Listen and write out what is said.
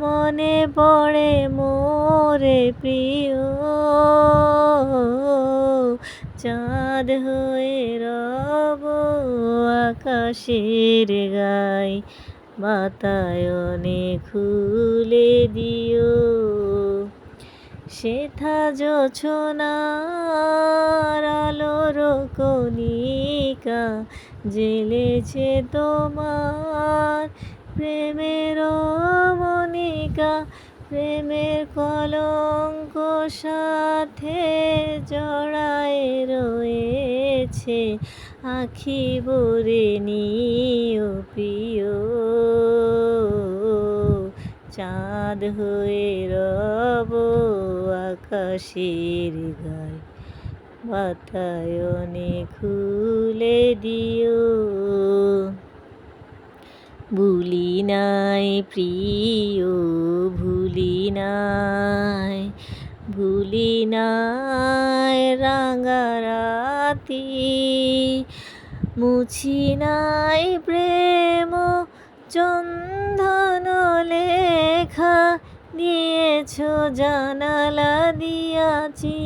মনে পড়ে মোরে প্রিয়। চাঁদ হয়ে রব আকাশের গায় বাতায়নে খুলে দিও। সেথা জোছনার আলোর জেলেছে তোমার প্রেমের মনিকা প্রেমের কলঙ্ক সাথে জড়ায় রয়েছে। আখি ভরে নিও প্রিয়, চাঁদ হয়ে রব আকাশের গায়, বাতায়নে খুলে দিও। ভুলি নাই প্রিয় ভুলি নাই ভুলি নাই রাঙারাতি। মুছি নাই প্রেম চন্দন লেখা দিয়েছ, জানালা দিয়াছি।